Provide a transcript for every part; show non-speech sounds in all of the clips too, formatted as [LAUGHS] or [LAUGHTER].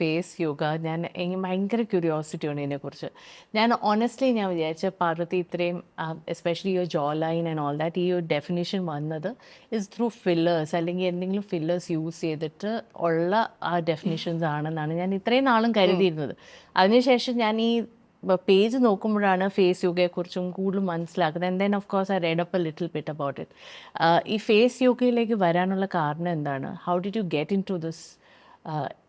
Face yoga ഞാൻ എനിക്ക് ഭയങ്കര ക്യൂരിയോസിറ്റി ഉണ്ട് ഇതിനെക്കുറിച്ച്. ഞാൻ ഓണസ്റ്റ്ലി ഞാൻ വിചാരിച്ച പാർവതി ഇത്രയും especially your jawline and all that ഈ ഒരു ഡെഫിനേഷൻ വന്നത് ഇസ് ത്രൂ ഫില്ലേഴ്സ് അല്ലെങ്കിൽ എന്തെങ്കിലും ഫില്ലേഴ്സ് യൂസ് ചെയ്തിട്ട് ഉള്ള ആ ഡെഫിനേഷൻസ് ആണെന്നാണ് ഞാൻ ഇത്രയും നാളും കരുതിയിരുന്നത്. അതിനുശേഷം ഞാൻ ഈ പേജ് നോക്കുമ്പോഴാണ് ഫേസ് യോഗയെക്കുറിച്ചും കൂടുതൽ മനസ്സിലാക്കുന്നത്. And then of course I read up a little bit about it ഈ ഫേസ് യോഗയിലേക്ക് വരാനുള്ള കാരണം എന്താണ്? How did you get into this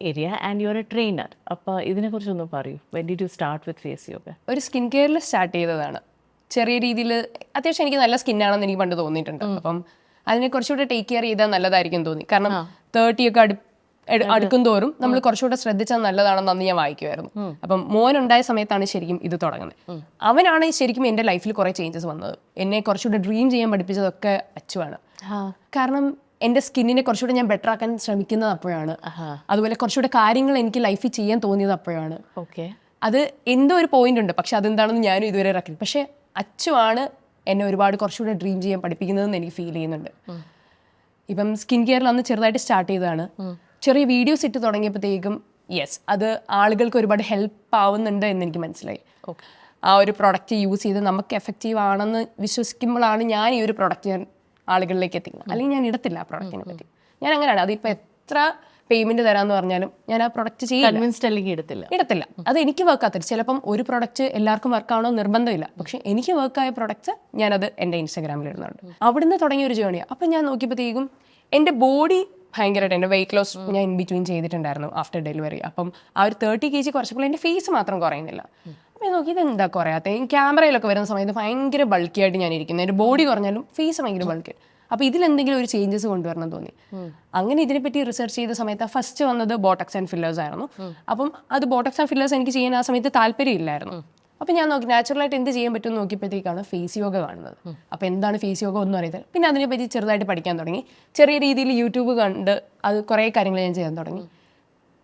area and you are a trainer അപ്പോൾ ഇതിനെക്കുറിച്ചൊന്ന് പറയൂ. When did you start with face yoga ഒരു skin കെയറിൽ സ്റ്റാർട്ട് ചെയ്തതാണ്. ചെറിയ രീതിയിൽ അത്യാവശ്യം എനിക്ക് നല്ല സ്കിന്നാണെന്ന് എനിക്ക് പണ്ട് തോന്നിയിട്ടുണ്ട്. അപ്പം അതിനെ കുറച്ചുകൂടെ ടേക്ക് കെയർ ചെയ്താൽ നല്ലതായിരിക്കും തോന്നി. കാരണം തേർട്ടി ഒക്കെ അടു എട്- അടുക്കും തോറും നമ്മൾ കുറച്ചുകൂടെ ശ്രദ്ധിച്ചാൽ നല്ലതാണെന്ന് അന്ന് ഞാൻ വായിക്കുമായിരുന്നു. അപ്പം മോൻ ഉണ്ടായ സമയത്താണ് ശരിക്കും ഇത് തുടങ്ങുന്നത്. അവനാണ് ശരിക്കും എന്റെ ലൈഫിൽ കുറേ ചേഞ്ചസ് വന്നത്. എന്നെ കുറച്ചുകൂടെ ഡ്രീം ചെയ്യാൻ പഠിപ്പിച്ചതൊക്കെ അച്ചുവാണ്. കാരണം എന്റെ സ്കിന്നിനെ കുറച്ചുകൂടെ ഞാൻ ബെറ്റർ ആക്കാൻ ശ്രമിക്കുന്നത് അപ്പോഴാണ്. അതുപോലെ കുറച്ചുകൂടെ കാര്യങ്ങൾ എനിക്ക് ലൈഫിൽ ചെയ്യാൻ തോന്നിയത് അപ്പോഴാണ്. ഓക്കെ. അത് എന്തോ ഒരു പോയിന്റ് ഉണ്ട്. പക്ഷെ അതെന്താണെന്ന് ഞാനും ഇതുവരെ ഇറക്കില്ല പക്ഷെ അച്ചുവാണ് എന്നെ ഒരുപാട് കുറച്ചുകൂടെ ഡ്രീം ചെയ്യാൻ പഠിപ്പിക്കുന്നതെന്ന് എനിക്ക് ഫീൽ ചെയ്യുന്നുണ്ട്. ഇപ്പം സ്കിൻ കെയറിൽ അന്ന് ചെറുതായിട്ട് സ്റ്റാർട്ട് ചെയ്തതാണ്. ചെറിയ വീഡിയോസ് ഇട്ട് തുടങ്ങിയപ്പോഴത്തേക്കും യെസ് അത് ആളുകൾക്ക് ഒരുപാട് ഹെൽപ്പ് ആവുന്നുണ്ട് എന്ന് എനിക്ക് മനസ്സിലായി. ആ ഒരു പ്രൊഡക്റ്റ് യൂസ് ചെയ്ത് നമുക്ക് എഫക്റ്റീവ് ആണെന്ന് വിശ്വസിക്കുമ്പോഴാണ് ഞാൻ ഈ ഒരു പ്രൊഡക്റ്റ് ഞാൻ ആളുകളിലേക്ക് എത്തിക്കുന്നത് അല്ലെങ്കിൽ ഞാൻ ഇടത്തില്ല ആ പ്രോഡക്റ്റിനെ പറ്റി. ഞാൻ അങ്ങനെയാണ്. അതിപ്പോൾ എത്ര പേയ്മെന്റ് തരാന്ന് പറഞ്ഞാലും ഞാൻ ആ പ്രൊഡക്റ്റ് ചെയ്യും കൺവിൻസ്ഡ് അല്ലെങ്കിൽ എടുത്തില്ല ഇടത്തില്ല. അത് എനിക്ക് വർക്ക് ആകത്തില്ല. ചിലപ്പം ഒരു പ്രൊഡക്റ്റ് എല്ലാവർക്കും വർക്ക് ആവണോ നിർബന്ധമില്ല. പക്ഷെ എനിക്ക് വർക്കായ ആയ ഞാൻ ഞാനത് എന്റെ ഇൻസ്റ്റാഗ്രാമിൽ ഇടുന്നുണ്ട്. അവിടുന്ന് തുടങ്ങിയ ഒരു ജേണിയാണ് അപ്പം ഞാൻ നോക്കിയപ്പോഴത്തേക്കും എന്റെ ബോഡി ഭയങ്കരമായിട്ട് എന്റെ വെയിറ്റ് ലോസ് ഞാൻ ഇൻ ബിറ്റ്വീൻ ചെയ്തിട്ടുണ്ടായിരുന്നു ആഫ്റ്റർ ഡെലിവറി അപ്പം ആ ഒരു തേർട്ടി കെ ജി കുറച്ചപ്പോൾ എന്റെ ഫേസ് മാത്രം കുറയുന്നില്ല. ഞാൻ നോക്കി ഇത് എന്താ കുറയാത്ത ക്യാമറയിലൊക്കെ വരുന്ന സമയത്ത് ഭയങ്കര ബൾക്കി ആയിട്ട് ഞാൻ ഇരിക്കുന്നത് എന്റെ ബോഡി കുറഞ്ഞാലും ഫേസ് ഭയങ്കര ബൾക്കി അപ്പോൾ ഇതിലെന്തെങ്കിലും ഒരു ചേഞ്ചസ് കൊണ്ടുവരണം തോന്നി. അങ്ങനെ ഇതിനെപ്പറ്റി റിസർച്ച് ചെയ്ത സമയത്ത് ഫസ്റ്റ് വന്നത് ബോട്ടക്സ് ആൻഡ് ഫില്ലേഴ്സ് ആയിരുന്നു. അപ്പം അത് ബോട്ടക്സ് ആൻഡ് ഫില്ലേഴ്സ് എനിക്ക് ചെയ്യാൻ ആ സമയത്ത് താല്പര്യമില്ലായിരുന്നു. അപ്പം ഞാൻ നോക്കി നാച്ചുറലായിട്ട് എന്ത് ചെയ്യാൻ പറ്റുമെന്ന് നോക്കിയപ്പോഴത്തേക്കാണ് ഫേസ് യോഗ കാണുന്നത്. അപ്പോൾ എന്താണ് ഫേസ് യോഗ ഒന്നും അറിയത്തില്ല. പിന്നെ അതിനെപ്പറ്റി ചെറുതായിട്ട് പഠിക്കാൻ തുടങ്ങി. ചെറിയ രീതിയിൽ യൂട്യൂബ് കണ്ട് അത് കുറേ കാര്യങ്ങൾ ഞാൻ ചെയ്യാൻ തുടങ്ങി.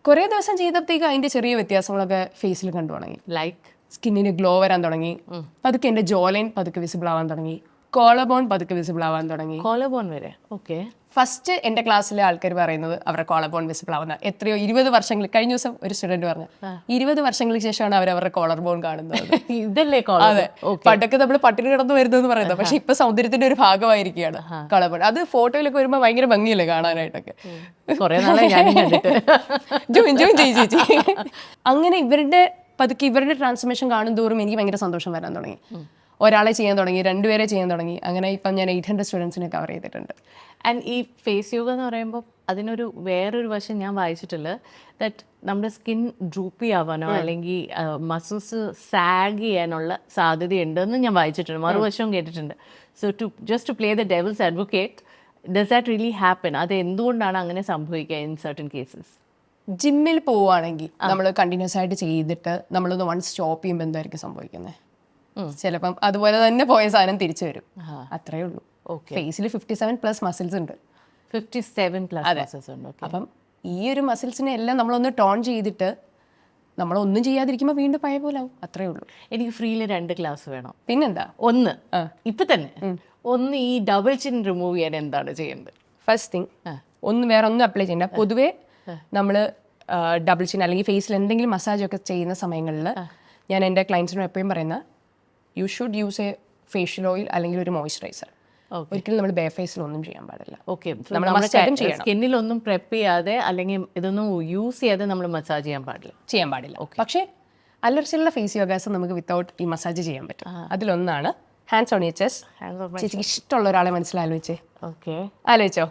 കുറേ ദിവസം ചെയ്തപ്പോഴത്തേക്ക് അതിന്റെ ചെറിയ വ്യത്യാസങ്ങളൊക്കെ ഫേസിൽ കണ്ടു തുടങ്ങി. ലൈക്ക് സ്കിന്നിന് ഗ്ലോ വരാൻ തുടങ്ങി. പതുക്കെ എന്റെ ജോലൈൻ പതുക്കെ വിസിബിൾ ആവാൻ തുടങ്ങി. കോളബോൺ പതുക്കെ വിസിബിൾ ആവാൻ തുടങ്ങി. കോളബോൺ വരെ. ഓക്കെ. ഫസ്റ്റ് എന്റെ ക്ലാസ്സിലെ ആൾക്കാർ പറയുന്നത് അവരുടെ കോളർ വിസിബിൾ ആവുന്ന എത്രയോ ഇരുപത് വർഷങ്ങൾ കഴിഞ്ഞ ദിവസം ഒരു സ്റ്റുഡന്റ് പറഞ്ഞു ഇരുപത് വർഷങ്ങൾക്ക് ശേഷമാണ് അവർ അവരുടെ കോളർ ബോൺ കാണുന്നത്. [LAUGHS] ഇതല്ലേ അതെ. കോളബോൺ പണ്ടൊക്കെ നമ്മൾ പട്ടിണി കിടന്നു വരുന്നത് പറയുന്നത്. പക്ഷെ ഇപ്പൊ സൗന്ദര്യത്തിന്റെ ഒരു ഭാഗമായിരിക്കുകയാണ് കോളബോൺ. അത് ഫോട്ടോയിലൊക്കെ വരുമ്പോൾ ഭയങ്കര ഭംഗിയല്ലേ കാണാനായിട്ടൊക്കെ? [LAUGHS] ജോയിൻ ജോയിൻ ചെയ്യും ചേച്ചി [LAUGHS] അങ്ങനെ ഇവരുടെ പതുക്കെ ഇവരുടെ ട്രാൻസ്ഫർമേഷൻ കാണും തോറും എനിക്ക് ഭയങ്കര സന്തോഷം വരാൻ തുടങ്ങി. ഒരാളെ ചെയ്യാൻ തുടങ്ങി രണ്ടുപേരെ ചെയ്യാൻ തുടങ്ങി. അങ്ങനെ ഇപ്പം ഞാൻ എയ്റ്റ് ഹൺഡ്രഡ് സ്റ്റുഡൻസിനെ കവർ ചെയ്തിട്ടുണ്ട്. ആൻഡ് ഈ ഫേസ് യോഗ എന്ന് പറയുമ്പോൾ അതിനൊരു വേറൊരു വശം ഞാൻ വായിച്ചിട്ടുള്ളത് ദറ്റ് നമ്മുടെ സ്കിൻ ഡ്രൂപ്പി ആവാനോ അല്ലെങ്കിൽ മസിൽസ് സാഗ് ചെയ്യാനുള്ള സാധ്യതയുണ്ടെന്ന് ഞാൻ വായിച്ചിട്ടുണ്ട്. മറുവശവും കേട്ടിട്ടുണ്ട്. So to just to play the devil's advocate does that really happen അത് എന്തുകൊണ്ടാണ് അങ്ങനെ സംഭവിക്കുക ഇൻ സർട്ടൻ കേസസ് ജിമ്മിൽ പോവുകയാണെങ്കിൽ നമ്മൾ കണ്ടിന്യൂസ് ആയിട്ട് ചെയ്തിട്ട് നമ്മളൊന്ന് വൺ സ്റ്റോപ്പ് ചെയ്യുമ്പോൾ എന്തായിരിക്കും സംഭവിക്കുന്നത് ചിലപ്പം അതുപോലെ തന്നെ പോയ സാധനം തിരിച്ചു വരും. അത്രേ ഉള്ളൂ. ഫേസിൽ ഫിഫ്റ്റി സെവൻ പ്ലസ് മസിൽസ് ഉണ്ട്. ഫിഫ്റ്റി സെവൻ പ്ലസ് മസിൽസ് ഉണ്ട്. അപ്പം ഈ ഒരു മസിൽസിനെ എല്ലാം നമ്മളൊന്ന് ടോൺ ചെയ്തിട്ട് നമ്മൾ ഒന്നും ചെയ്യാതിരിക്കുമ്പോൾ വീണ്ടും പഴയ പോലെ ആവും. അത്രേ ഉള്ളൂ. എനിക്ക് ഫ്രീയിൽ രണ്ട് ക്ലാസ് വേണം. പിന്നെന്താ? ഒന്ന്. ഇപ്പൊ തന്നെ. ഒന്ന് ഈ ഡബിൾ ചിൻ റിമൂവ് ചെയ്യാൻ എന്താണ് ചെയ്യേണ്ടത്? ഫസ്റ്റ് തിങ് ഒന്ന് വേറെ ഒന്നും അപ്ലൈ ചെയ്യണ്ട. പൊതുവേ നമ്മൾ ഡബിൾ ചിൻ അല്ലെങ്കിൽ ഫേസിൽ എന്തെങ്കിലും മസാജ് ഒക്കെ ചെയ്യുന്ന സമയങ്ങളിൽ ഞാൻ എന്റെ ക്ലയൻസിനും എപ്പോഴും പറയുന്ന you should use a facial oil അല്ലെങ്കിൽ ഒരു മോയ്സ്ചറൈസർ. ഒരിക്കലും നമ്മൾ ബേ ഫേസിൽ ഒന്നും ചെയ്യാൻ പാടില്ല. ഓക്കെ നമ്മൾ ഒന്നും പ്രെപ്പ് ചെയ്യാതെ അല്ലെങ്കിൽ ഇതൊന്നും യൂസ് ചെയ്യാതെ നമ്മൾ മസാജ് ചെയ്യാൻ പാടില്ല. ചെയ്യാൻ പാടില്ല. പക്ഷേ അലർച്ചയുള്ള ഫേസ് യോഗാസ് നമുക്ക് വിത്തൗട്ട് ഈ മസാജ് ചെയ്യാൻ പറ്റും. അതിലൊന്നാണ് ഹാൻഡ്സ് ഓൺ ചെസ് ചേച്ചിക്ക് ഇഷ്ടമുള്ള ഒരാളെ മനസ്സിലാലോചിച്ചേ. ഓക്കെ ആലോചിച്ചോ?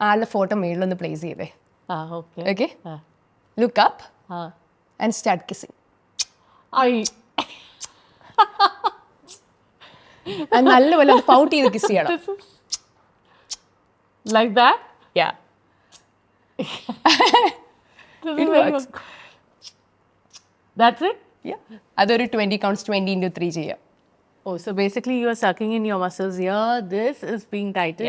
ആളുടെ ഫോട്ടോ മേളിലൊന്ന് പ്ലേസ് ചെയ്തേ. ഓക്കെ അപ്പ് ആ. ആൻഡ് സ്റ്റാർട്ട് കിസിങ് ഐ. നല്ലപോലെ പൗട്ട് ചെയ്ത് കിസ് ചെയ്യണം. Like that yeah that's it അതൊരു twenty counts twenty into three ചെയ്യാം. ഓ so basically you are sucking in your muscles here this is being tighten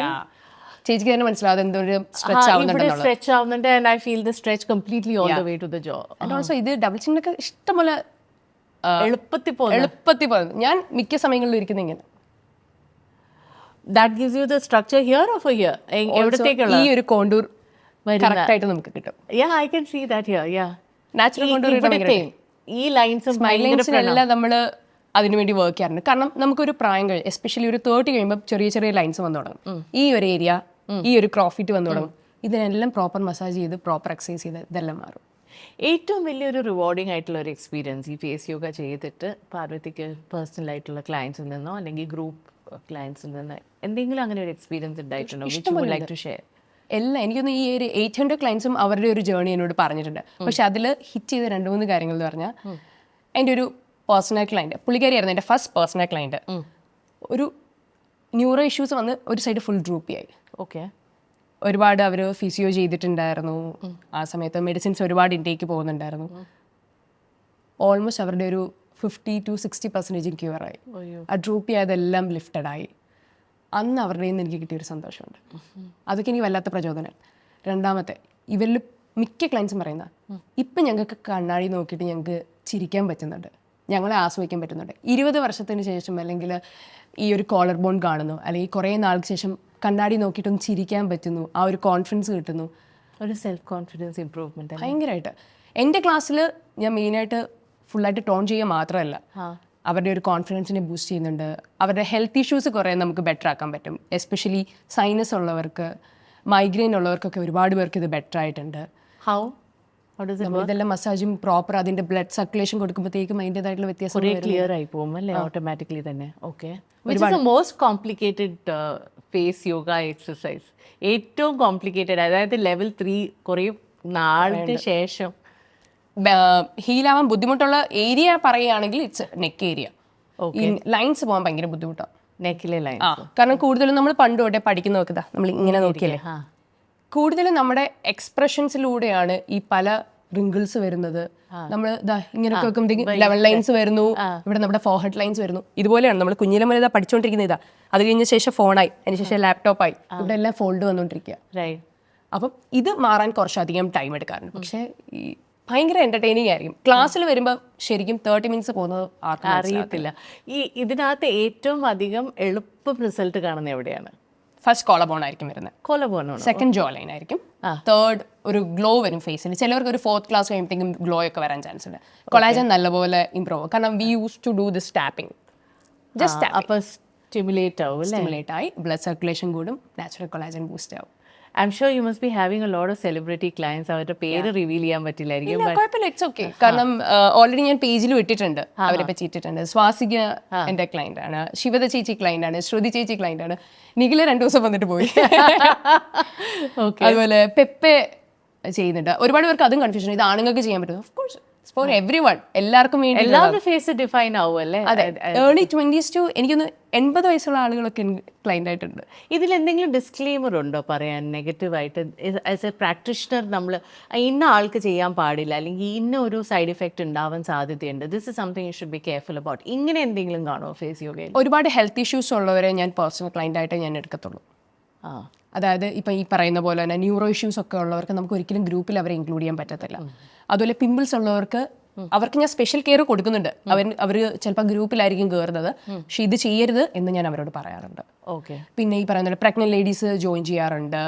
ചേച്ചിക്ക് തന്നെ മനസ്സിലാവും എന്തൊരു സ്ട്രെച്ച് ആവുന്നുണ്ട് and I feel the stretch completely all the way to the jaw and also ഇത് double ചിന്നൊക്കെ ഇഷ്ടംപോലെ എളുപ്പത്തിൽ പോകുന്നു എളുപ്പത്തിൽ പോകുന്നത്. ഞാൻ മിക്ക സമയങ്ങളിലും ഇരിക്കുന്ന ഇങ്ങനെ. That gives you the structure here of here എവിടത്തേക്കുള്ള? ഈ ഒരു കോണ്ടൂർ കറക്റ്റായിട്ട് നമുക്ക് കിട്ടും. Yeah I can see that here yeah natural contour ഈ ലൈൻസും ലൈൻസിനെല്ലാം നമ്മൾ അതിനുവേണ്ടി വർക്ക് ചെയ്യാറുണ്ട്. കാരണം നമുക്കൊരു പ്രായം കഴിഞ്ഞ് എസ്പെഷ്യലി ഒരു തേർട്ടി കഴിയുമ്പോൾ ചെറിയ ചെറിയ ലൈൻസ് വന്നു തുടങ്ങും. ഈ ഒരു ഏരിയ ഈ ഒരു ക്രോഫിറ്റ് വന്നു തുടങ്ങും. ഇതിനെല്ലാം പ്രോപ്പർ മസാജ് ചെയ്ത് പ്രോപ്പർ എക്സസൈസ് ചെയ്ത് ഇതെല്ലാം മാറും. ഏറ്റവും വലിയൊരു റിവാർഡിംഗ് ആയിട്ടുള്ള ഒരു എക്സ്പീരിയൻസ് ഈ ഫേസ് യോഗ ചെയ്തിട്ട് പാർവതിക്ക് പേഴ്സണൽ ആയിട്ടുള്ള ക്ലയൻസിൽ നിന്നോ അല്ലെങ്കിൽ ഗ്രൂപ്പ് ക്ലയൻസിൽ നിന്നോ എന്തെങ്കിലും അങ്ങനെ ഒരു എക്സ്പീരിയൻസ് ഉണ്ടായിട്ടുണ്ടോ? ലൈക്ക് ടു ഷെയർ എല്ലാം എനിക്കൊന്ന് ഈ ഒരു എയ്റ്റ് ഹൺഡ്രഡ് ക്ലയൻസും അവരുടെ ഒരു ജേർണി എന്നോട് പറഞ്ഞിട്ടുണ്ട്. പക്ഷെ അതിൽ ഹിറ്റ് ചെയ്ത രണ്ട് മൂന്ന് കാര്യങ്ങൾ എന്ന് പറഞ്ഞാൽ എന്റെ ഒരു പേഴ്സണൽ ക്ലയന്റ് പുള്ളിക്കാരിയായിരുന്നു എന്റെ ഫസ്റ്റ് പേഴ്സണൽ ക്ലയന്റ് ഒരു ന്യൂറോ ഇഷ്യൂസ് വന്ന് ഒരു സൈഡ് ഫുൾ ഡ്രൂപ്പിയായി ഓക്കെ. ഒരുപാട് അവർ ഫിസിയോ ചെയ്തിട്ടുണ്ടായിരുന്നു. ആ സമയത്ത് മെഡിസിൻസ് ഒരുപാട് ഇൻടേക്ക് പോകുന്നുണ്ടായിരുന്നു. ഓൾമോസ്റ്റ് അവരുടെ ഒരു ഫിഫ്റ്റി ടു സിക്സ്റ്റി പെർസെന്റേജ് ക്യൂറായി ആ ഡ്രൂപ്പ് ലിഫ്റ്റഡ് ആയി. അന്ന് അവരുടെ നിന്ന് എനിക്ക് കിട്ടിയൊരു സന്തോഷമുണ്ട്. അതൊക്കെ എനിക്ക് വല്ലാത്ത പ്രചോദനം. രണ്ടാമത്തെ ഇവരിൽ മിക്ക ക്ലയൻസും പറയുന്ന ഇപ്പം ഞങ്ങൾക്ക് കണ്ണാടി നോക്കിയിട്ട് ഞങ്ങൾക്ക് ചിരിക്കാൻ പറ്റുന്നുണ്ട്. ഞങ്ങളെ ആസ്വദിക്കാൻ പറ്റുന്നുണ്ട്. ഇരുപത് വർഷത്തിന് ശേഷം അല്ലെങ്കിൽ ഈ ഒരു കോളർ ബോൺ കാണുന്നു. അല്ലെങ്കിൽ കുറേ നാൾക്ക് ശേഷം കണ്ണാടി നോക്കിയിട്ടൊന്ന് ചിരിക്കാൻ പറ്റുന്നു. ആ ഒരു കോൺഫിഡൻസ് കിട്ടുന്നു. ഒരു സെൽഫ് കോൺഫിഡൻസ് ഇമ്പ്രൂവ്മെന്റ് ഭയങ്കരമായിട്ട് എന്റെ ക്ലാസ്സിൽ ഞാൻ മെയിനായിട്ട് ഫുള്ളായിട്ട് ടോൺ ചെയ്യുക മാത്രമല്ല. അവരുടെ ഒരു കോൺഫിഡൻസിനെ ബൂസ്റ്റ് ചെയ്യുന്നുണ്ട്. അവരുടെ ഹെൽത്ത് ഇഷ്യൂസ് കുറേ നമുക്ക് ബെറ്റർ ആക്കാൻ പറ്റും. എസ്പെഷ്യലി സൈനസ് ഉള്ളവർക്ക് മൈഗ്രെയിൻ ഉള്ളവർക്കൊക്കെ ഒരുപാട് പേർക്ക് ഇത് ബെറ്റർ ആയിട്ടുണ്ട്. ഹൗ ഇതെല്ലാം മസാജും പ്രോപ്പർ അതിന്റെ ബ്ലഡ് സർക്കുലേഷൻ കൊടുക്കുമ്പോഴത്തേക്കും അതിന്റെതായിട്ടുള്ള വ്യത്യാസം ക്ലിയർ ആയി പോകും അല്ലേ? ഓട്ടോമാറ്റിക്കലി തന്നെ. Okay most complicated face yoga exercise ഏറ്റവും കോംപ്ലിക്കേറ്റഡ് അതായത് ലെവൽ ത്രീ കുറേ നാളിന് ശേഷം. ഹീലാവാൻ ബുദ്ധിമുട്ടുള്ള ഏരിയ പറയുകയാണെങ്കിൽ ഇറ്റ്സ് നെക്ക് ഏരിയ ലൈൻസ് പോകാൻ ഭയങ്കര ബുദ്ധിമുട്ടാണ് നെക്കിലെ ലൈൻ കാരണം കൂടുതലും നമ്മൾ പണ്ട് തൊട്ടേ പഠിക്കുന്ന നോക്കുക നമ്മൾ ഇങ്ങനെ നോക്കിയല്ലേ? കൂടുതലും നമ്മുടെ എക്സ്പ്രഷൻസിലൂടെയാണ് ഈ പല റിങ്കിൾസ് വരുന്നത്. നമ്മൾ ഇങ്ങനെയൊക്കെ വെക്കുമ്പോഴത്തേക്കും ലെവൽ ലൈൻസ് വരുന്നു. ഇവിടെ നമ്മുടെ ഫോർഹെഡ് ലൈൻസ് വരുന്നു. ഇതുപോലെയാണ് നമ്മൾ കുഞ്ഞിലെ മുതൽ ഇതാ പഠിച്ചുകൊണ്ടിരിക്കുന്ന ഇതാ. അത് കഴിഞ്ഞ ശേഷം ഫോണായി അതിന് ശേഷം ലാപ്ടോപ്പായി ഇവിടെ എല്ലാം ഫോൾഡ് വന്നുകൊണ്ടിരിക്കുക അപ്പം ഇത് മാറാൻ കുറച്ചധികം ടൈം എടുക്കാറുണ്ട്. പക്ഷേ ഈ ഭയങ്കര എന്റർടൈനിങ് ആയിരിക്കും. ക്ലാസ്സിൽ വരുമ്പോൾ ശരിക്കും തേർട്ടി മിനിറ്റ്സ് പോകുന്നത് അറിയത്തില്ല. ഈ ഇതിനകത്ത് ഏറ്റവും അധികം എളുപ്പം റിസൾട്ട് കാണുന്ന എവിടെയാണ്? ഫസ്റ്റ് കോളബോൺ ആയിരിക്കും വരുന്നത് കോളബോൺ സെക്കൻഡ് ജോ ലൈൻ ആയിരിക്കും തേർഡ് ഒരു ഗ്ലോ വരും ഫേസിൽ ചിലവർക്ക് ഒരു ഫോർത്ത് ക്ലാസ് കഴിയുമ്പോഴത്തേക്കും ഗ്ലോ ഒക്കെ വരാൻ ചാൻസ് ഉണ്ട്. കൊളാജൻ നല്ലപോലെ ഇമ്പ്രൂവ് കാരണം we use to do this tapping just stimulate ആവും സ്റ്റിമുലേറ്റ് ആയി. ബ്ലഡ് സർക്കുലേഷൻ കൂടും. നാച്ചുറൽ കൊളാജൻ ബൂസ്റ്റ് ആവും. I'm sure you must be having a lot of celebrity clients അവരുടെ പേര് റിവീൽ ചെയ്യാൻ പറ്റില്ലായിരിക്കും ഇല്ല, കുഴപ്പമില്ല ഇറ്റ്സ് ഓക്കെ കാരണം ഓൾറെഡി ഞാൻ പേജിൽ ഇട്ടിട്ടുണ്ട്. അവരെ പറ്റി ഇട്ടിട്ടുണ്ട്. സ്വാസിക എന്റെ ക്ലയന്റ് ആണ്. ശിവത ചേച്ചി ക്ലയന്റ് ആണ്. ശ്രുതി ചേച്ചി ക്ലയന്റ് ആണ്. നിഖില രണ്ടു ദിവസം വന്നിട്ട് പോയി. [LAUGHS] അതുപോലെ പെപ്പെ ചെയ്യുന്നുണ്ട്. ഒരുപാട് പേർക്ക് അതും കൺഫ്യൂഷൻ ഇത് ആണുങ്ങൾക്ക് ചെയ്യാൻ പറ്റും. Of course for everyone എല്ലാവർക്കും വേണ്ടി എല്ലാവരുടെ ഫേസ് ഡിഫൈൻ ആവും അല്ലേ? അതെ. ഏർലി ട്വന്റീസ് ടു എനിക്കൊന്ന് എൺപത് വയസ്സുള്ള ആളുകളൊക്കെ ക്ലൈന്റ് ആയിട്ടുണ്ട്. ഇതിൽ എന്തെങ്കിലും ഡിസ്ക്ലെയിമർ ഉണ്ടോ പറയാൻ? നെഗറ്റീവായിട്ട് ആസ് എ പ്രാക്ടീഷണർ നമ്മൾ ഇന്ന ആൾക്ക് ചെയ്യാൻ പാടില്ല അല്ലെങ്കിൽ ഇന്ന ഒരു സൈഡ് ഇഫക്റ്റ് ഉണ്ടാവാൻ സാധ്യതയുണ്ട്. This is something you should be careful about ഇങ്ങനെ എന്തെങ്കിലും കാണോ ഫേസ് യോഗയിൽ? ഒരുപാട് ഹെൽത്ത് ഇഷ്യൂസ് ഉള്ളവരെ ഞാൻ പേഴ്സണൽ ക്ലൈന്റ് ആയിട്ട് ഞാൻ എടുക്കത്തുള്ളൂ. ആ. അതായത് ഇപ്പം ഈ പറയുന്ന പോലെ തന്നെ ന്യൂറോ ഇഷ്യൂസ് ഒക്കെ ഉള്ളവർക്ക് നമുക്ക് ഒരിക്കലും ഗ്രൂപ്പിൽ അവരെ ഇൻക്ലൂഡ് ചെയ്യാൻ പറ്റത്തില്ല. അതുപോലെ പിമ്പിൾസ് ഉള്ളവർക്ക് അവർക്ക് ഞാൻ സ്പെഷ്യൽ കെയർ കൊടുക്കുന്നുണ്ട്. അവർ അവർ ചിലപ്പോൾ ഗ്രൂപ്പിലായിരിക്കും കയറുന്നത് പക്ഷെ ഇത് ചെയ്യരുത് എന്ന് ഞാൻ അവരോട് പറയാറുണ്ട്. ഓക്കെ പിന്നെ ഈ പറയുന്ന പ്രഗ്നന്റ് ലേഡീസ് ജോയിൻ ചെയ്യാറുണ്ട്.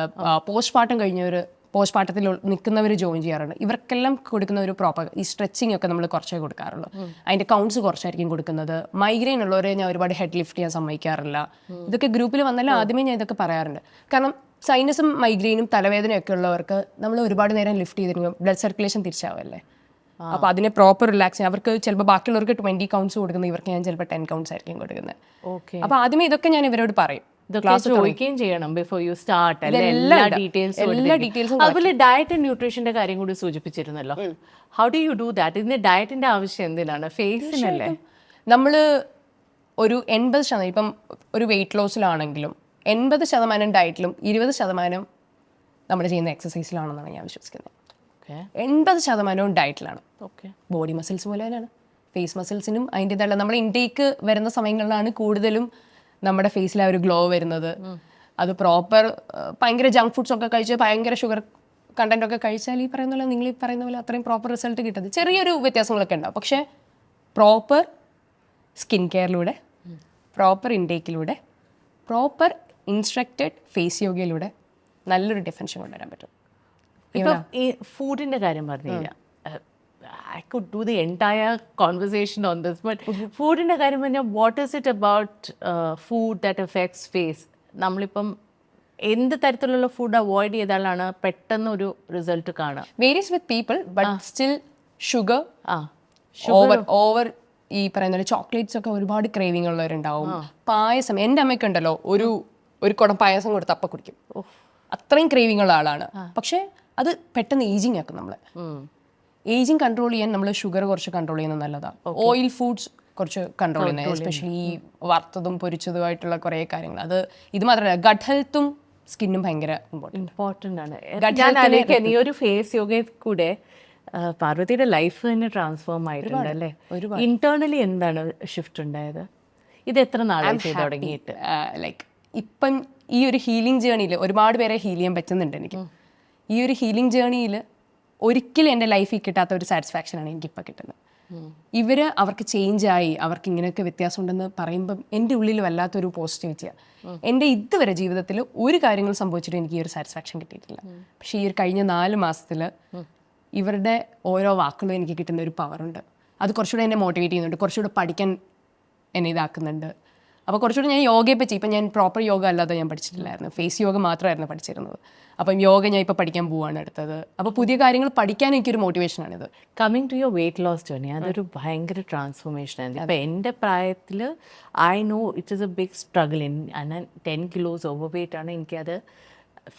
പോസ്റ്റ് പാർട്ടം കഴിഞ്ഞവർ പോസ്റ്റ് പാർട്ടത്തിൽ നിൽക്കുന്നവർ ജോയിൻ ചെയ്യാറുണ്ട്. ഇവർക്കെല്ലാം കൊടുക്കുന്ന ഒരു പ്രോപ്പർ ഈ സ്ട്രെച്ചിങ് ഒക്കെ നമ്മൾ കുറച്ചേ കൊടുക്കാറുള്ളൂ. അതിന്റെ കൗണ്ട്സ് കുറച്ചായിരിക്കും കൊടുക്കുന്നത്. മൈഗ്രെയിൻ ഉള്ളവരെ ഞാൻ ഒരുപാട് ഹെഡ് ലിഫ്റ്റ് ചെയ്യാൻ സമ്മതിക്കാറില്ല. ഇതൊക്കെ ഗ്രൂപ്പിൽ വന്നാലും ആദ്യമേ ഞാൻ ഇതൊക്കെ പറയാറുണ്ട്. കാരണം സൈനസും മൈഗ്രെയിനും തലവേദനയൊക്കെ ഉള്ളവർക്ക് നമ്മൾ ഒരുപാട് നേരം ലിഫ്റ്റ് ചെയ്തിരിക്കും. ബ്ലഡ് സർക്കുലേഷൻ തിരിച്ചാവല്ലേ? അപ്പോൾ അതിനെ പ്രോപ്പർ റിലാക്സ് അവർക്ക് ചിലപ്പോൾ ബാക്കിയുള്ളവർക്ക് ട്വന്റി കൗണ്ട്സ് കൊടുക്കുന്നത് ഇവർക്ക് ഞാൻ ചിലപ്പോൾ ടെൻ കൗണ്ട്സ് ആയിരിക്കും കൊടുക്കുന്നത്. ഓക്കെ അപ്പോൾ ആദ്യമേ ഇതൊക്കെ ഞാൻ ഇവരോട് പറയും. ചോദിക്കുകയും ചെയ്യണം ബിഫോർ യു സ്റ്റാർട്ട് എല്ലാ. ഡീറ്റെയിൽസും എല്ലാ ഡീറ്റെയിൽസും അതുപോലെ ഡയറ്റ് ആൻഡ് ന്യൂട്രീഷന്റെ കാര്യം കൂടി സൂചിപ്പിച്ചിരുന്നല്ലോ. How do you do that ഇതിന്റെ ഡയറ്റിന്റെ ആവശ്യം എന്തിനാണ്? ഫേസിനല്ലേ നമ്മൾ ഒരു എൺപത് ശതമാനം ഇപ്പം ഒരു വെയിറ്റ് ലോസിലാണെങ്കിലും എൺപത് ശതമാനം ഡയറ്റിലും ഇരുപത് ശതമാനം നമ്മൾ ചെയ്യുന്ന എക്സസൈസിലാണെന്നാണ് ഞാൻ വിശ്വസിക്കുന്നത്. എൺപത് ശതമാനവും ഡയറ്റിലാണ് ഓക്കെ ബോഡി മസിൽസ് പോലെ തന്നെയാണ്. ഫേസ് മസിൽസിനും അതിന്റെതായ നമ്മൾ ഇൻടേക്ക് വരുന്ന സമയങ്ങളിലാണ് കൂടുതലും നമ്മുടെ ഫേസിൽ ആ ഒരു ഗ്ലോ വരുന്നത്. അത് പ്രോപ്പർ ഭയങ്കര ജങ്ക് ഫുഡ്സ് ഒക്കെ കഴിച്ച് ഭയങ്കര ഷുഗർ കണ്ടന്റ് ഒക്കെ കഴിച്ചാൽ ഈ പറയുന്ന പോലെ നിങ്ങൾ ഈ പറയുന്ന പോലെ അത്രയും പ്രോപ്പർ റിസൾട്ട് കിട്ടുന്നത്. ചെറിയൊരു വ്യത്യാസങ്ങളൊക്കെ ഉണ്ടാവും. പക്ഷേ പ്രോപ്പർ സ്കിൻ കെയറിലൂടെ പ്രോപ്പർ ഇൻടേക്കിലൂടെ പ്രോപ്പർ ഇൻസ്ട്രക്റ്റഡ് ഫേസ് യോഗയിലൂടെ നല്ലൊരു ഡിഫൻഷൻ കൊണ്ടുവരാൻ പറ്റും. ഇപ്പം ഈ ഫുഡിന്റെ കാര്യം പറഞ്ഞില്ല could do the entire conversation on this but ഫുഡിന്റെ കാര്യം പറഞ്ഞാൽ what is it about food that affects face നമ്മളിപ്പം എന്ത് തരത്തിലുള്ള ഫുഡ് അവോയ്ഡ് ചെയ്താലാണ് പെട്ടെന്ന് ഒരു റിസൾട്ട് കാണുക varies with people but still sugar ആ. ഓവർ ഓവർ ഈ പറയുന്ന ചോക്ലേറ്റ്സ് ഒക്കെ ഒരുപാട് ക്രേവിംഗ് ഉള്ളവരുണ്ടാവും. പായസം എന്റെ അമ്മയ്ക്കുണ്ടല്ലോ ഒരു ഒരു കുടം പായസം കൊടുത്ത് അപ്പം കുടിക്കും. അത്രയും ക്രേവിംഗ് ഉള്ള ആളാണ് പക്ഷേ അത് പെട്ടെന്ന് ഏജിങ് ആക്കും നമ്മളെ. ഏജിങ് കൺട്രോൾ ചെയ്യാൻ നമ്മൾ ഷുഗർ കുറച്ച് കൺട്രോൾ ചെയ്യുന്നത് നല്ലതാണ് ഓയിൽ ഫുഡ്സ് കുറച്ച് കൺട്രോൾ ചെയ്യുന്നത് എസ്പെഷ്യലി വറുത്തതും പൊരിച്ചതുമായിട്ടുള്ള കുറേ കാര്യങ്ങൾ. അത് ഇത് മാത്രമല്ല ഗഡ് ഹെൽത്തും സ്കിന്നും ഭയങ്കര ഇമ്പോർട്ടന്റ് ആണ്. നെ ഒരു ഫേസ് യോഗയിൽ കൂടെ പാർവതിയുടെ ലൈഫ് തന്നെ ട്രാൻസ്ഫോം ആയിട്ടുണ്ട് അല്ലേ? ഇന്റേർണലി എന്താണ് ഷിഫ്റ്റ് ഉണ്ടായത്? ഇത് എത്ര നാളായി ചെയ്ത് തുടങ്ങിയിട്ട്? ലൈക്ക് ഇപ്പം ഈ ഒരു ഹീലിംഗ് ജേണിയിൽ ഒരുപാട് പേരെ ഹീൽ ചെയ്യാൻ പറ്റുന്നുണ്ട് എനിക്ക്. ഈ ഒരു ഹീലിംഗ് ജേണിയിൽ ഒരിക്കലും എന്റെ ലൈഫിൽ കിട്ടാത്ത ഒരു സാറ്റിസ്ഫാക്ഷനാണ് എനിക്കിപ്പോൾ കിട്ടുന്നത്. ഇവർ അവർക്ക് ചേഞ്ച് ആയി അവർക്ക് ഇങ്ങനെയൊക്കെ വ്യത്യാസം ഉണ്ടെന്ന് പറയുമ്പം എന്റെ ഉള്ളിൽ വല്ലാത്തൊരു പോസിറ്റിവിറ്റിയാണ് എന്റെ ഇതുവരെ ജീവിതത്തിൽ ഒരു കാര്യങ്ങൾ സംഭവിച്ചിട്ട് എനിക്ക് ഈ ഒരു സാറ്റിസ്ഫാക്ഷൻ കിട്ടിയിട്ടില്ല. പക്ഷേ ഈ ഒരു കഴിഞ്ഞ നാല് മാസത്തിൽ ഇവരുടെ ഓരോ വാക്കുകളും എനിക്ക് കിട്ടുന്ന ഒരു പവറുണ്ട് അത് കുറച്ചുകൂടെ എന്നെ മോട്ടിവേറ്റ് ചെയ്യുന്നുണ്ട് കുറച്ചുകൂടെ പഠിക്കാൻ എന്നെ ഇതാക്കുന്നുണ്ട്. അപ്പോൾ കുറച്ചുകൂടി ഞാൻ യോഗയെ പറ്റി ഇപ്പം ഞാൻ പ്രോപ്പർ യോഗ അല്ലാതെ ഞാൻ പഠിച്ചിട്ടില്ലായിരുന്നു. ഫേസ് യോഗ മാത്രമായിരുന്നു പഠിച്ചിരുന്നത്. അപ്പം യോഗ ഞാൻ ഇപ്പോൾ പഠിക്കാൻ പോവുകയാണ് അടുത്തത്. അപ്പോൾ പുതിയ കാര്യങ്ങൾ പഠിക്കാൻ എനിക്കൊരു മോട്ടിവേഷനാണിത് coming to your weight loss journey അതൊരു ഭയങ്കര ട്രാൻസ്ഫോർമേഷൻ ആയിരുന്നു. അപ്പോൾ എന്റെ പ്രായത്തിൽ I know it is a big struggle in ഞാൻ ടെൻ കിലോസ് ഓവർ വെയിറ്റ് ആണ് എനിക്കത്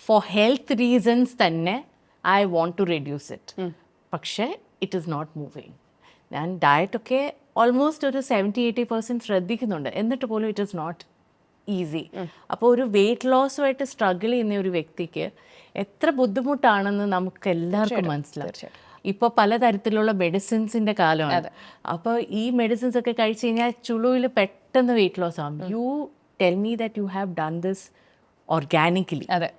ഫോർ ഹെൽത്ത് റീസൺസ് തന്നെ I want to reduce it പക്ഷേ ഇറ്റ് ഈസ് നോട്ട് മൂവിങ് ഞാൻ ഡയറ്റൊക്കെ ഓൾമോസ്റ്റ് ഒരു സെവന്റി എയ്റ്റി പെർസെന്റ് ശ്രദ്ധിക്കുന്നുണ്ട്. എന്നിട്ട് പോലും ഇറ്റ് ഇസ് നോട്ട് ഈസി അപ്പോൾ ഒരു വെയിറ്റ് ലോസുമായിട്ട് സ്ട്രഗിൾ ചെയ്യുന്ന ഒരു വ്യക്തിക്ക് എത്ര ബുദ്ധിമുട്ടാണെന്ന് നമുക്ക് എല്ലാവർക്കും മനസ്സിലാവും. ഇപ്പോൾ പലതരത്തിലുള്ള മെഡിസിൻസിന്റെ കാലമാണ്. അപ്പോൾ ഈ മെഡിസിൻസ് ഒക്കെ കഴിച്ച് കഴിഞ്ഞാൽ ചുളുവിൽ പെട്ടെന്ന് വെയിറ്റ് ലോസ് ആവും. You tell me that you have done this organically അതെ.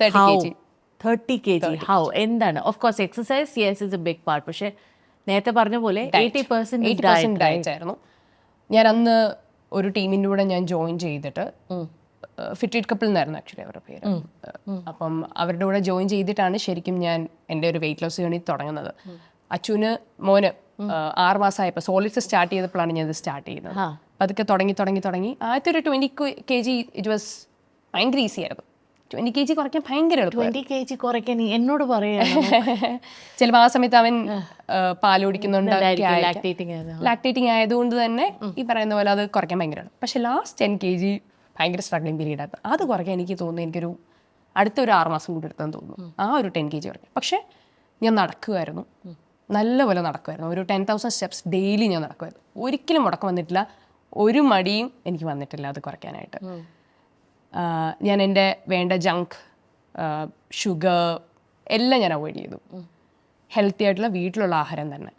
Thirty K G thirty K G how എന്താണ്? Of course exercise yes is a big part പക്ഷേ നേരത്തെ പറഞ്ഞ പോലെ എയ്റ്റി പെർസെന്റ് ഡയറ്റ് ആയിരുന്നു. ഞാൻ അന്ന് ഒരു ടീമിന്റെ കൂടെ ഞാൻ ജോയിൻ ചെയ്തിട്ട് ഫിറ്റിഡ് കപ്പിൾ എന്നായിരുന്നു ആക്ച്വലി അവരുടെ പേര്. അപ്പം അവരുടെ കൂടെ ജോയിൻ ചെയ്തിട്ടാണ് ശരിക്കും ഞാൻ എന്റെ ഒരു വെയിറ്റ് ലോസ് ജേണി തുടങ്ങുന്നത്. അച്ചുവിന് മോന് ആറ് മാസമായപ്പോൾ സോളിഡ്സ് സ്റ്റാർട്ട് ചെയ്തപ്പോഴാണ് ഞാൻ ഇത് സ്റ്റാർട്ട് ചെയ്യുന്നത്. അതൊക്കെ തുടങ്ങി തുടങ്ങി തുടങ്ങി. ആദ്യത്തെ ഒരു twenty K G it was ഭയങ്കര ഈസി ആയിരുന്നു. ട്വന്റി കെ ജി കുറയ്ക്കാൻ ഭയങ്കര ട്വന്റി കെ ജി കുറയ്ക്കാൻ എന്നോട് പറയണം. [LAUGHS] ചിലപ്പോൾ ആ സമയത്ത് അവൻ പാൽ പാൽ കുടിക്കുന്നുണ്ട് ലാക്ടേറ്റിംഗ് ആയതുകൊണ്ട് തന്നെ ഈ പറയുന്ന പോലെ അത് കുറയ്ക്കാൻ ഭയങ്കരമാണ് പക്ഷെ ലാസ്റ്റ് ടെൻ കെ ജി ഭയങ്കര സ്ട്രഗ്ലിംഗ് പീരീഡ് ആയിരുന്നു. അത് കുറയ്ക്കാൻ എനിക്ക് തോന്നുന്നു എനിക്കൊരു അടുത്ത ഒരു ആറ് മാസം കൂടി എടുത്തെന്ന് തോന്നുന്നു. ആ ഒരു ടെൻ കെ ജി കുറയ്ക്കും പക്ഷേ ഞാൻ നടക്കുമായിരുന്നു നല്ലപോലെ നടക്കുമായിരുന്നു ഒരു ടെൻ തൗസൻഡ് സ്റ്റെപ്സ് ഡെയിലി ഞാൻ നടക്കുമായിരുന്നു ഒരിക്കലും മുടക്കം വന്നിട്ടില്ല. ഒരു മടിയും എനിക്ക് വന്നിട്ടില്ല അത് കുറയ്ക്കാനായിട്ട്. ഞാൻ എന്റെ വേണ്ട ജങ്ക് ഷുഗർ എല്ലാം ഞാൻ അവോയ്ഡ് ചെയ്തു. ഹെൽത്തി ആയിട്ടുള്ള വീട്ടിലുള്ള ആഹാരം തന്നെ.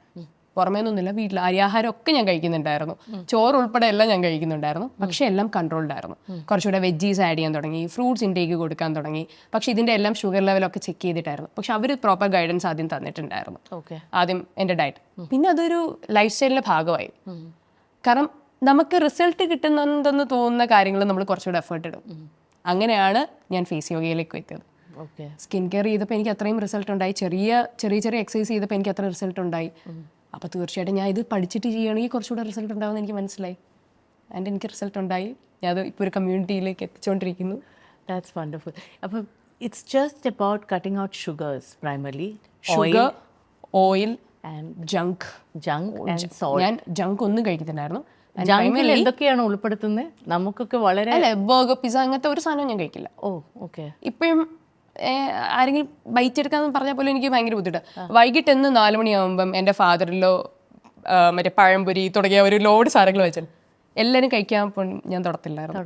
പുറമേ നിന്നൊന്നുമില്ല വീട്ടിൽ അരിയാഹാരം ഒക്കെ ഞാൻ കഴിക്കുന്നുണ്ടായിരുന്നു. ചോറ് ഉൾപ്പെടെ എല്ലാം ഞാൻ കഴിക്കുന്നുണ്ടായിരുന്നു. പക്ഷെ എല്ലാം കൺട്രോൾഡ് ആയിരുന്നു. കുറച്ചുകൂടെ വെജീസ് ആഡ് ചെയ്യാൻ തുടങ്ങി ഫ്രൂട്ട്സ് ഇൻടേക്ക് കൊടുക്കാൻ തുടങ്ങി. പക്ഷെ ഇതിന്റെ എല്ലാം ഷുഗർ ലെവലൊക്കെ ചെക്ക് ചെയ്തിട്ടായിരുന്നു. പക്ഷെ അവർ പ്രോപ്പർ ഗൈഡൻസ് ആദ്യം തന്നിട്ടുണ്ടായിരുന്നു. ആദ്യം എന്റെ ഡയറ്റ് പിന്നെ അതൊരു ലൈഫ് സ്റ്റൈലിന്റെ ഭാഗമായി. കാരണം നമുക്ക് റിസൾട്ട് കിട്ടുന്നുണ്ടെന്ന് തോന്നുന്ന കാര്യങ്ങൾ നമ്മൾ കുറച്ചുകൂടെ എഫേർട്ട് ഇടും. അങ്ങനെയാണ് ഞാൻ ഫേസ് യോഗയിലേക്ക് എത്തിയത്. സ്കിൻ കെയർ ചെയ്തപ്പോൾ എനിക്ക് അത്രയും റിസൾട്ട് ഉണ്ടായി. ചെറിയ ചെറിയ ചെറിയ എക്സസൈസ് ചെയ്തപ്പോൾ എനിക്ക് അത്ര റിസൾട്ട് ഉണ്ടായി. അപ്പോൾ തീർച്ചയായിട്ടും ഞാൻ ഇത് പഠിച്ചിട്ട് ചെയ്യുകയാണെങ്കിൽ കുറച്ചുകൂടെ റിസൾട്ട് ഉണ്ടാവുമെന്ന് എനിക്ക് മനസ്സിലായി. ആൻഡ് എനിക്ക് റിസൾട്ട് ഉണ്ടായി. ഞാൻ അത് ഇപ്പോൾ ഒരു കമ്മ്യൂണിറ്റിയിലേക്ക് എത്തിച്ചുകൊണ്ടിരിക്കുന്നു ദാറ്റ്സ് വണ്ടർഫുൾ അപ്പോൾ it's just about cutting out sugars primarily sugar oil and junk junk ഞാൻ ജങ്ക് ഒന്നും കഴിക്കുന്നുണ്ടായിരുന്നു എന്തൊക്കെയാണ് ഉൾപ്പെടുത്തുന്നത് നമുക്കൊക്കെ വളരെ അല്ല ബർഗർ പിസ്സ അങ്ങനത്തെ ഒരു സാധനവും ഞാൻ കഴിക്കില്ല. Oh okay. ഇപ്പോഴും ആരെങ്കിലും ബൈറ്റ് എടുക്കാന്ന് പറഞ്ഞാൽ പോലും എനിക്ക് ഭയങ്കര ബുദ്ധിമുട്ടാണ് വൈകിട്ട് എന്ന് നാല് മണിയാകുമ്പം എന്റെ ഫാദറിലോ മറ്റേ പഴംപൊരി തുടങ്ങിയ ഒരു ലോഡ് സാധനങ്ങൾ വെച്ചാൽ എല്ലാവരും കഴിക്കാൻ ഞാൻ തുടത്തില്ലായിരുന്നു.